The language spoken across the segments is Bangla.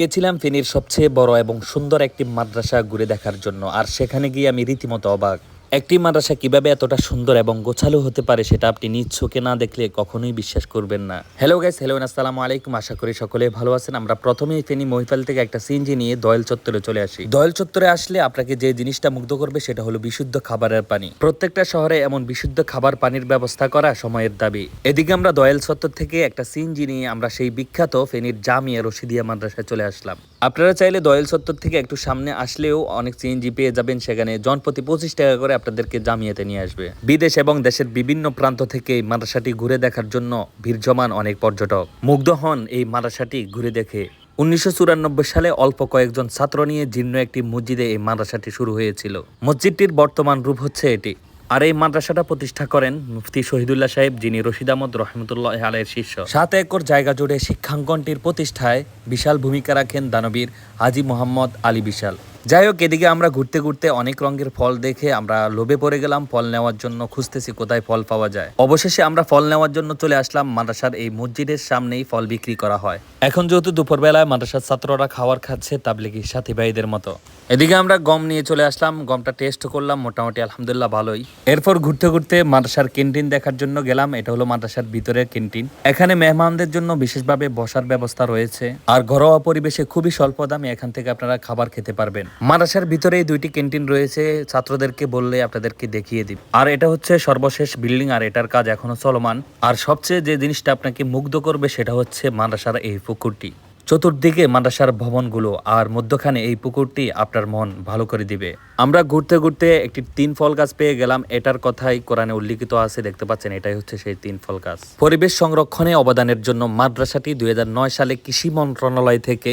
গিয়েছিলাম ফেনীর সবচেয়ে বড় এবং সুন্দর একটি মাদ্রাসা ঘুরে দেখার জন্য। আর সেখানে গিয়ে আমি রীতিমতো অবাক। একটি মাদ্রাসা কীভাবে এতটা সুন্দর এবং গোছালো হতে পারে সেটা আপনি নিজ চোখে না দেখলে কখনোই বিশ্বাস করবেন না। হ্যালো গাইস হ্যালো আসসালামু আলাইকুম। আশা করি সকলে ভালো আছেন। আমরা প্রথমেই ফেনী মহিফাল থেকে একটা সিএনজি নিয়ে দয়াল চত্বরে চলে আসি। দয়াল চত্বরে আসলে আপনাকে যে জিনিসটা মুগ্ধ করবে সেটা হলো বিশুদ্ধ খাবারের পানি। প্রত্যেকটা শহরে এমন বিশুদ্ধ খাবার পানির ব্যবস্থা করা সময়ের দাবি। এদিকে আমরা দয়াল চত্বর থেকে একটা সিনজি নিয়ে আমরা সেই বিখ্যাত ফেনীর জামিয়া রশিদিয়া মাদ্রাসায় চলে আসলাম। আপনারা চাইলে দয়াল সত্তর থেকে একটু সামনে আসলেও অনেক সিএনজি পেয়ে যাবেন। সেখানে জনপ্রতি পঁচিশ টাকা করে আপনাদেরকে জামিয়াতে নিয়ে আসবে। বিদেশ এবং দেশের বিভিন্ন প্রান্ত থেকে মাদ্রাসাটি ঘুরে দেখার জন্য ভিড় জমান অনেক পর্যটক। মুগ্ধ হন এই মাদ্রাসাটি ঘুরে দেখে। উনিশশো চুরানব্বই সালে অল্প কয়েকজন ছাত্র নিয়ে জীর্ণ একটি মসজিদে এই মাদ্রাসাটি শুরু হয়েছিল। মসজিদটির বর্তমান রূপ হচ্ছে এটি। আর এই মাদ্রাসাটা প্রতিষ্ঠা করেন মুফতি শহীদুল্লাহ সাহেব, যিনি রশিদ আহমদ রহমতুল্লাহ আলের শিষ্য। সাত একর জায়গা জুড়ে শিক্ষাঙ্গনটির প্রতিষ্ঠায় বিশাল ভূমিকা রাখেন দানবীর হাজি মোহাম্মদ আলী বিশাল। যাই হোক, এদিকে আমরা ঘুরতে ঘুরতে অনেক রঙের ফল দেখে আমরা লোভে পড়ে গেলাম, ফল নেওয়ার জন্য খুঁজতেছি কোথায় ফল পাওয়া যায়। অবশেষে আমরা ফল নেওয়ার জন্য চলে আসলাম মাদ্রাসার এই মসজিদের সামনেই ফল বিক্রি করা হয়। এখন যেহেতু দুপুরবেলায় মাদ্রাসার ছাত্ররা খাবার খাচ্ছে, তাবলিগি সাথী ভাইদের মতো। এদিকে আমরা গম নিয়ে চলে আসলাম, গমটা টেস্ট করলাম, মোটামুটি আলহামদুলিল্লাহ ভালোই। এরপর ঘুরতে ঘুরতে মাদ্রাসার ক্যান্টিন দেখার জন্য গেলাম, এটা হলো মাদ্রাসার ভিতরের ক্যান্টিন। এখানে মেহমানদের জন্য বিশেষভাবে বসার ব্যবস্থা রয়েছে। আর ঘরোয়া পরিবেশে খুবই স্বল্প দামে এখান থেকে আপনারা খাবার খেতে পারবেন। মাদ্রাসার ভিতরে দুইটি ক্যান্টিন রয়েছে, ছাত্রদেরকে বললে আপনাদেরকে দেখিয়ে দিব আর এটা হচ্ছে সর্বশেষ বিল্ডিং, আর এটার কাজ এখনও চলমান। আর সবচেয়ে যে জিনিসটা আপনাকে মুগ্ধ করবে সেটা হচ্ছে মাদ্রাসার এই পুকুরটি। চতুর্দিকে মাদ্রাসার ভবনগুলো, আর মধ্যখানে এই পুকুরটি আপনার মন ভালো করে দিবে। আমরা ঘুরতে ঘুরতে একটি তিন ফল গাছ পেয়ে গেলাম। এটার কথাই কোরআনে উল্লিখিত আছে, দেখতে পাচ্ছেন, এটাই হচ্ছে সেই তিন ফল গাছ। পরিবেশ সংরক্ষণে অবদানের জন্য মাদ্রাসাটি দুই হাজার নয় সালে কৃষি মন্ত্রণালয় থেকে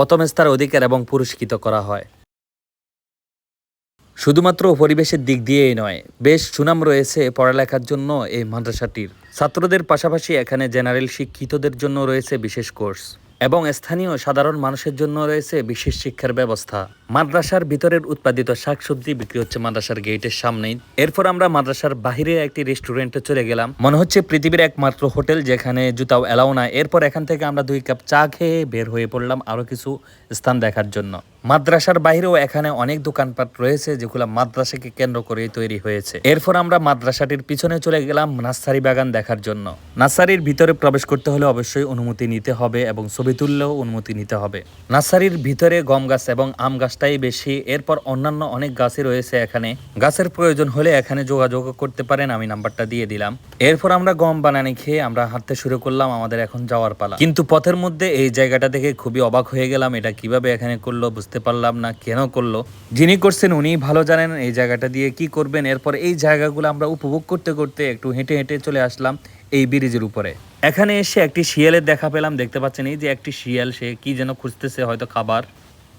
প্রথম স্তর অধিকার এবং পুরস্কৃত করা হয়। শুধুমাত্র পরিবেশের দিক দিয়েই নয়, বেশ সুনাম রয়েছে পড়ালেখার জন্য এই মাদ্রাসাটির। ছাত্রদের পাশাপাশি এখানে জেনারেল শিক্ষিতদের জন্য রয়েছে বিশেষ কোর্স এবং স্থানীয় সাধারণ মানুষের জন্য রয়েছে বিশেষ শিক্ষার ব্যবস্থা। মাদ্রাসার ভিতরের উৎপাদিত শাকসবজি বিক্রি হচ্ছে মাদ্রাসার গেটের সামনেই। এরপর আমরা মাদ্রাসার বাহিরে একটি রেস্টুরেন্টে চলে গেলাম। মনে হচ্ছে পৃথিবীর একমাত্র হোটেল যেখানে জুতাও এলাও না এরপর এখান থেকে আমরা দুই কাপ চা খেয়ে বের হয়ে পড়লাম আরও কিছু স্থান দেখার জন্য। মাদ্রাসার বাইরেও এখানে অনেক দোকানপাট রয়েছে যেগুলো মাদ্রাসাকে কেন্দ্র করে তৈরি হয়েছে। এরপর আমরা মাদ্রাসাটির পিছনে চলে গেলাম নার্সারি বাগান দেখার জন্য। নার্সারির ভিতরে প্রবেশ করতে হলে অবশ্যই অনুমতি নিতে হবে এবং ছবি তুললেও অনুমতি নিতে হবে। নার্সারির ভিতরে গম গাছ এবং আম গাছটাই বেশি। এরপর অন্যান্য অনেক গাছই রয়েছে এখানে। গাছের প্রয়োজন হলে এখানে যোগাযোগ করতে পারেন, আমি নাম্বারটা দিয়ে দিলাম। এরপর আমরা গম বানানি খেয়ে আমরা হাঁটতে শুরু করলাম আমাদের এখন যাওয়ার পালা। কিন্তু পথের মধ্যে এই জায়গাটা দেখে খুবই অবাক হয়ে গেলাম, এটা কীভাবে এখানে করল বুঝতে পারলাম না, কেন করল? যিনি করছেন উনি ভালো জানেন এই জায়গাটা দিয়ে কি করবেন। এরপর এই জায়গাগুলো আমরা উপভোগ করতে করতে একটু হেঁটে হেঁটে চলে আসলাম এই ব্রিজের উপরে। এখানে এসে একটি শিয়ালের দেখা পেলাম, দেখতে পাচ্ছেন এই যে একটি শিয়াল, সে কি যেন খুঁজতেছে হয়তো খাবার।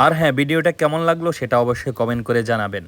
আর হ্যাঁ ভিডিওটা কেমন লাগল সেটা অবশ্যই কমেন্ট করে জানাবেন।